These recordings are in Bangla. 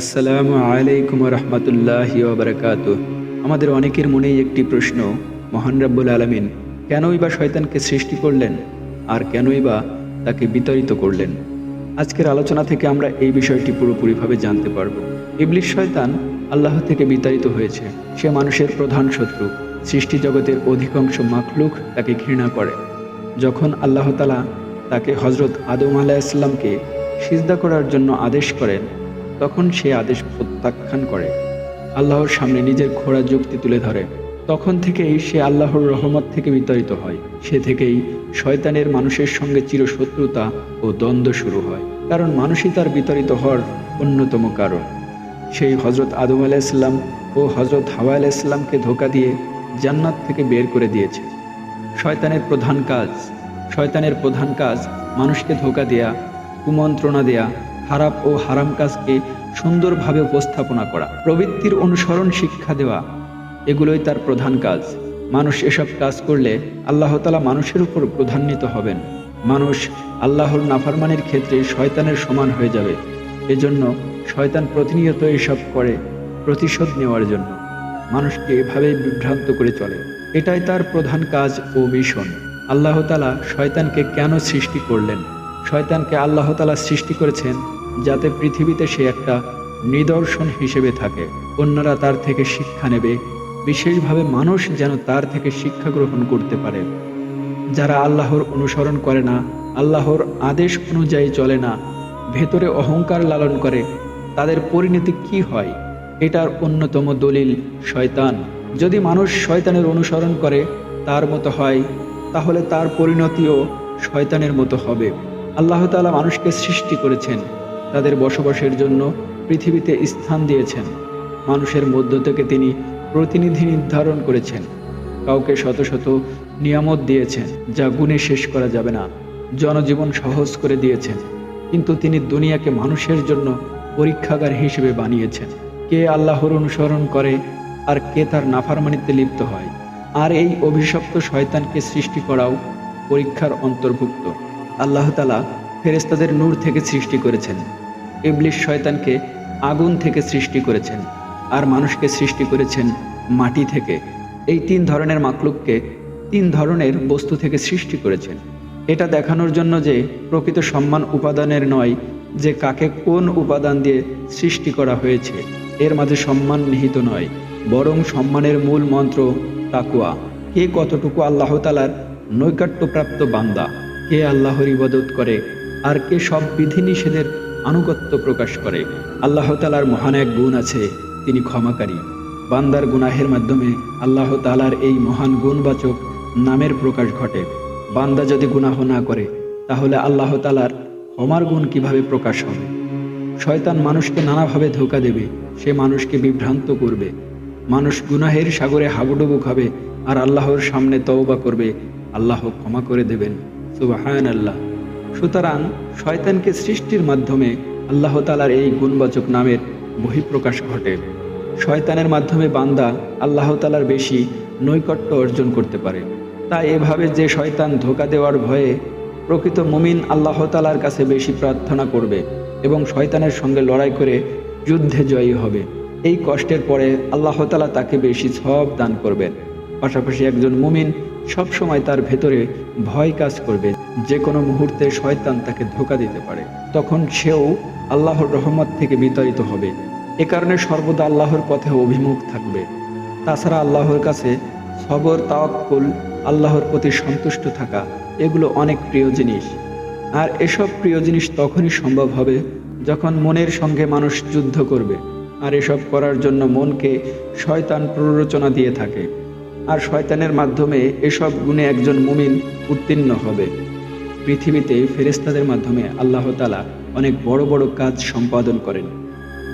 আসসালামু আলাইকুম রহমতুল্লাহ বারকাত আমাদের অনেকের মনেই একটি প্রশ্ন, মহান রাব্বুল আলমিন, কেনই বা শয়তানকে সৃষ্টি করলেন আর কেনই বা তাকে বিতাড়িত করলেন? আজকের আলোচনা থেকে আমরা এই বিষয়টি পুরোপুরিভাবে জানতে পারব। ইবলিশ শয়তান আল্লাহ থেকে বিতাড়িত হয়েছে। সে মানুষের প্রধান শত্রু, সৃষ্টি জগতের অধিকাংশ মাখলুক তাকে ঘৃণা করে। যখন আল্লাহ তালা তাকে হজরত আদম আলাইসাল্লামকে সিজদা করার জন্য আদেশ করেন তখন সে আদেশ প্রত্যাখ্যান করে। আল্লাহর সামনে নিজের খোড়া যুক্তি তুলে ধরে। তখন থেকেই সে আল্লাহর রহমত থেকে বিতাড়িত হয়। সে থেকেই শয়তানের মানুষের সঙ্গে চিরশত্রুতা ও দ্বন্দ্ব শুরু হয়। কারণ মানুষই তার বিতাড়িত হওয়ার অন্যতম কারণ। সেই হজরত আদম আলাইসাল্লাম ও হজরত হাওয়া আলাইসাল্লামকে ধোকা দিয়ে জান্নাত থেকে বের করে দিয়েছে। শয়তানের প্রধান কাজ শয়তানের প্রধান কাজ মানুষকে ধোকা দেয়া, কুমন্ত্রণা দেয়া খারাপ ও হারাম কাজকে সুন্দরভাবে উপস্থাপনা করা। প্রবৃত্তির অনুসরণ শিক্ষা দেওয়া, এগুলোই তার প্রধান কাজ। মানুষ এসব কাজ করলে আল্লাহ তালা মানুষের উপর প্রধান্বিত হবেন। মানুষ আল্লাহর নাফারমানির ক্ষেত্রে শয়তানের সমান হয়ে যাবে। এজন্য শয়তান প্রতিনিয়ত এসব করে প্রতিশোধ নেওয়ার জন্য। মানুষকে এভাবেই বিভ্রান্ত করে চলে। এটাই তার প্রধান কাজ ও মিশন। আল্লাহতালা শয়তানকে কেন সৃষ্টি করলেন? শয়তানকে আল্লাহতালা সৃষ্টি করেছেন যাতে পৃথিবীতে সে একটা নিদর্শন হিসেবে থাকে। অন্যরা তার থেকে শিক্ষা নেবে। বিশেষভাবে মানুষ যেন তার থেকে শিক্ষা গ্রহণ করতে পারে। যারা আল্লাহর অনুসরণ করে না, আল্লাহর আদেশ অনুযায়ী চলে না, ভেতরে অহংকার লালন করে, তাদের পরিণতি কি হয়? এটার অন্যতম দলিল শয়তান। যদি মানুষ শয়তানের অনুসরণ করে তার মতো হয়, তাহলে তার পরিণতিও শয়তানের মতো হবে। আল্লাহ তালা মানুষকে সৃষ্টি করেছেন। তাদের বসবাসের জন্য পৃথিবীতে স্থান দিয়েছেন। মানুষের মধ্য থেকে তিনি প্রতিনিধি নির্ধারণ করেছেন। কাউকে শত শত নিয়ামত দিয়েছেন, যা গুণে শেষ করা যাবে না। জনজীবন সহজ করে দিয়েছেন। কিন্তু তিনি দুনিয়াকে মানুষের জন্য পরীক্ষাগার হিসেবে বানিয়েছেন। কে আল্লাহর অনুসরণ করে আর কে তার নাফারমানিতে লিপ্ত হয়। আর এই অভিশপ্ত শয়তানকে সৃষ্টি করাও পরীক্ষার অন্তর্ভুক্ত। আল্লাহ তালা ফেরেস্তাদের নূর থেকে সৃষ্টি করেছেন। ইবলিশ শয়তানকে আগুন থেকে সৃষ্টি করেছেন আর মানুষকে সৃষ্টি করেছেন মাটি থেকে। এই তিন ধরনের মাকলুককে তিন ধরনের বস্তু থেকে সৃষ্টি করেছেন। এটা দেখানোর জন্য যে প্রকৃত সম্মান উপাদানের নয়, যে কাকে কোন উপাদান দিয়ে সৃষ্টি করা হয়েছে, এর মাঝে সম্মান নিহিত নয়, বরং সম্মানের মূল মন্ত্র তাকুয়া কে কতটুকু আল্লাহ তালার নৈকাট্যপ্রাপ্ত বান্দা, কে আল্লাহর ইবাদত করে আর কে সব বিধিনিষেধের আনুগত্য প্রকাশ করে। আল্লাহ তালার মহান এক গুণ আছে, তিনি ক্ষমাকারী। বান্দার গুনাহের মাধ্যমে আল্লাহ তালার এই মহান গুণবাচক নামের প্রকাশ ঘটে। বান্দা যদি গুনাহ না করে, তাহলে আল্লাহ তালার ক্ষমার গুণ কীভাবে প্রকাশ হবে? শয়তান মানুষকে নানাভাবে ধোকা দেবে, সে মানুষকে বিভ্রান্ত করবে। মানুষ গুনাহের সাগরে হাবুডুবু খাবে, আর আল্লাহর সামনে তওবা করবে, আল্লাহ ক্ষমা করে দেবেন। সুবাহান আল্লাহ সুতরাং শয়তানকে সৃষ্টির মাধ্যমে আল্লাহ তালার এই গুণবাচক নামের বহিঃপ্রকাশ ঘটে। শয়তানের মাধ্যমে বান্দা আল্লাহ তালার বেশি নৈকট্য অর্জন করতে পারে। তাই এভাবে যে শয়তান ধোকা দেওয়ার ভয়ে প্রকৃত মুমিন আল্লাহ তালার কাছে বেশি প্রার্থনা করবে এবং শয়তানের সঙ্গে লড়াই করে যুদ্ধে জয়ী হবে। এই কষ্টের পরে আল্লাহ তালা তাকে বেশি সব দান করবেন। পাশাপাশি একজন মুমিন সবসময় তার ভেতরে ভয় কাজ করবে। যে কোনো মুহূর্তে শয়তান তাকে ধোকা দিতে পারে। তখন সেও আল্লাহর রহমত থেকে বিতাড়িত হবে। এ কারণে সর্বদা আল্লাহর পথে অভিমুখ থাকবে। তাছাড়া আল্লাহর কাছে সবর, তাওয়াক্কুল, আল্লাহর প্রতি সন্তুষ্ট থাকা, এগুলো অনেক প্রিয় জিনিস। আর এসব প্রিয় জিনিস তখনই সম্ভব হবে যখন মনের সঙ্গে মানুষ যুদ্ধ করবে। আর এসব করার জন্য মনকে শয়তান প্ররোচনা দিয়ে থাকে। আর শয়তানের মাধ্যমে এসব গুণে একজন মুমিন উত্তীর্ণ হবে। পৃথিবীতে ফেরেস্তাদের মাধ্যমে আল্লাহ তালা অনেক বড় বড় কাজ সম্পাদন করেন।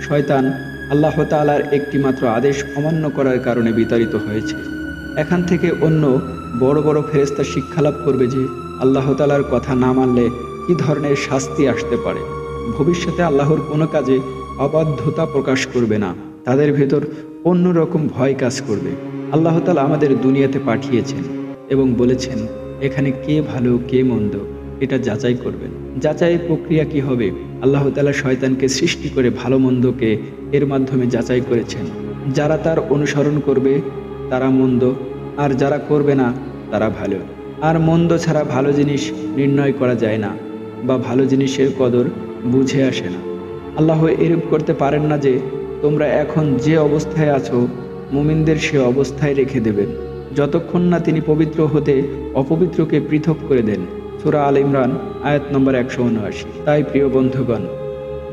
শয়তান আল্লাহ তালার একটি মাত্র আদেশ অমান্য করার কারণে বিতাড়িত হয়েছে। এখান থেকে অন্য বড় বড় ফেরেস্তা শিক্ষালাভ করবে যে আল্লাহ তালার কথা না মানলে কী ধরনের শাস্তি আসতে পারে? ভবিষ্যতে আল্লাহর কোনো কাজে অবাধ্যতা প্রকাশ করবে না। তাদের ভেতর অন্যরকম ভয় কাজ করবে। আল্লাহ তালা আমাদের দুনিয়াতে পাঠিয়েছেন এবং বলেছেন, এখানে কে ভালো, কে মন্দ, এটা যাচাই করবেন। যাচাইয়ের প্রক্রিয়া কি হবে? আল্লাহ তালা শয়তানকে সৃষ্টি করে ভালো মন্দকে এর মাধ্যমে যাচাই করেছেন। যারা তার অনুসরণ করবে, তারা মন্দ, আর যারা করবে না, তারা ভালো। আর মন্দ ছাড়া ভালো জিনিস নির্ণয় করা যায় না, বা ভালো জিনিসের কদর বুঝে আসে না। আল্লাহ এরূপ করতে পারেন না যে, তোমরা এখন যে অবস্থায় আছো মুমিনদের সে অবস্থায় রেখে দেবেন। যতক্ষণ না তিনি পবিত্র হতে অপবিত্রকে পৃথক করে দেন। সুরা আল ইমরান, আয়াত নম্বর একশো উনআশি। তাই প্রিয় বন্ধুগণ,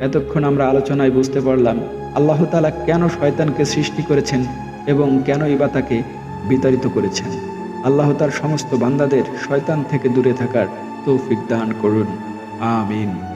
এতক্ষণ আমরা আলোচনায় বুঝতে পারলাম আল্লাহ তালা কেন শয়তানকে সৃষ্টি করেছেন এবং কেনই বা তাকে বিতাড়িত করেছেন। আল্লাহ তার সমস্ত বান্দাদের শয়তান থেকে দূরে থাকার তৌফিক দান করুন। আমিন।